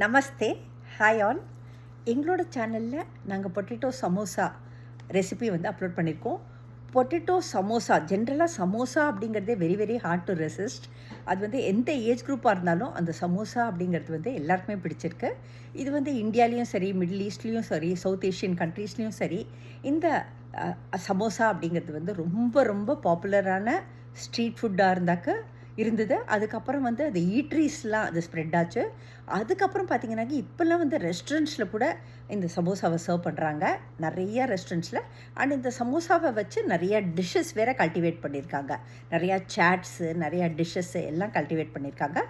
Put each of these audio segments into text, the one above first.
நமஸ்தே hi all. எங்களோட சேனலில் நாங்கள் பொட்டேட்டோ சமோசா ரெசிபி வந்து அப்லோட் பண்ணியிருக்கோம் பொட்டேட்டோ சமோசா ஜென்ரலாக சமோசா அப்படிங்கிறதே very very hard to resist அது வந்து எந்த ஏஜ் குரூப்பாக இருந்தாலும் அந்த சமோசா அப்படிங்கிறது வந்து எல்லாருக்குமே பிடிச்சிருக்கு. இது வந்து இந்தியாலேயும் சரி மிடில் ஈஸ்ட்லேயும் சரி சவுத் ஏஷியன் கண்ட்ரீஸ்லேயும் சரி இந்த சமோசா அப்படிங்கிறது வந்து ரொம்ப ரொம்ப பாப்புலரான ஸ்ட்ரீட் ஃபுட்டாக இருந்தாக்க இருந்தது. அதுக்கப்புறம் வந்து அது ஈட்ரீஸ்லாம் அது ஸ்ப்ரெட் ஆச்சு. அதுக்கப்புறம் பார்த்தீங்கன்னாக்க இப்போல்லாம் வந்து ரெஸ்டாரண்ட்ஸில் கூட இந்த சமோசாவை சர்வ் பண்ணுறாங்க நிறைய ரெஸ்டாரண்ட்ஸில் அண்ட் இந்த சமோசாவை வச்சு நிறைய டிஷ்ஷஸ் வேறு கல்டிவேட் பண்ணியிருக்காங்க. நிறையா சாட்ஸு நிறையா டிஷ்ஷஸ்ஸு எல்லாம் கல்டிவேட் பண்ணியிருக்காங்க.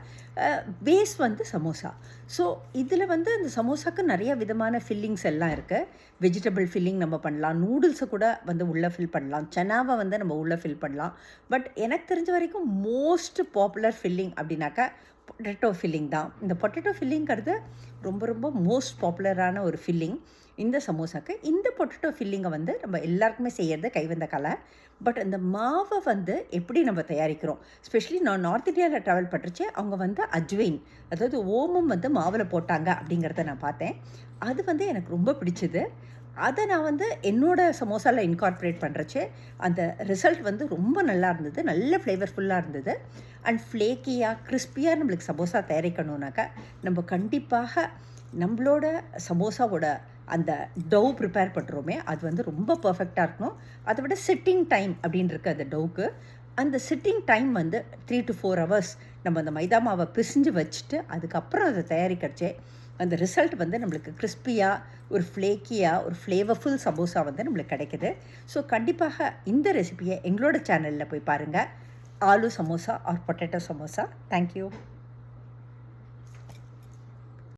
பேஸ் வந்து சமோசா. ஸோ இதில் வந்து அந்த சமோசாக்கு நிறைய விதமான ஃபில்லிங்ஸ் எல்லாம் இருக்குது வெஜிடபிள் ஃபில்லிங் நம்ம பண்ணலாம். நூடுல்ஸை கூட வந்து உள்ளே ஃபில் பண்ணலாம். சனாவை வந்து நம்ம உள்ளே ஃபில் பண்ணலாம். பட் எனக்கு தெரிஞ்ச வரைக்கும் மோஸ்ட் பாப்புலர் ஃபில்லிங் அப்படின்னாக்கா பொட்டேட்டோ ஃபில்லிங் தான். இந்த பொட்டேட்டோ ஃபில்லிங்கிறது ரொம்ப ரொம்ப மோஸ்ட் பாப்புலரான ஒரு ஃபில்லிங் இந்த சமோசாக்கு. இந்த பொட்டேட்டோ ஃபில்லிங்கை வந்து நம்ம எல்லாருக்குமே செய்யறது கைவந்த கலை. பட் இந்த மாவை வந்து எப்படி நம்ம தயாரிக்கிறோம்? ஸ்பெஷலி நான் நார்த் இந்தியாவில் ட்ராவல் பண்ணுறச்சு அவங்க வந்து அஜ்வைன் அதாவது ஓமம் வந்து மாவில் போட்டாங்க அப்படிங்கிறத நான் பார்த்தேன். அது வந்து எனக்கு ரொம்ப பிடிச்சது. அதை நான் வந்து என்னோடய சமோசாவில் இன்கார்ப்ரேட் பண்ணுறச்சு அந்த ரிசல்ட் வந்து ரொம்ப நல்லா இருந்தது. நல்ல ஃப்ளேவர்ஃபுல்லாக இருந்தது. அண்ட் ஃப்ளேக்கியாக கிறிஸ்பியாக நம்மளுக்கு சமோசா தயாரிக்கணுன்னாக்கா நம்ம கண்டிப்பாக நம்மளோட சமோசாவோட அந்த டவ் ப்ரிப்பேர் பண்ணுறோமே அது வந்து ரொம்ப பர்ஃபெக்டாக இருக்கணும். அதை விட சிட்டிங் டைம் அப்படின்ருக்கு அந்த டவுக்கு அந்த சிட்டிங் டைம் வந்து த்ரீ டு ஃபோர் ஹவர்ஸ் நம்ம அந்த மைதா மாவை பிசிஞ்சு வச்சுட்டு அதுக்கப்புறம் அதை தயாரிக்கிறச்சே அந்த ரிசல்ட் வந்து நம்மளுக்கு கிறிஸ்பியாக ஒரு ஃப்ளேக்கியாக ஒரு ஃப்ளேவர்ஃபுல் சமோசா வந்து நம்மளுக்கு கிடைக்குது. ஸோ கண்டிப்பாக இந்த ரெசிபியை எங்களோட சேனலில் போய் பாருங்கள் aloo samosa or potato samosa. Thank you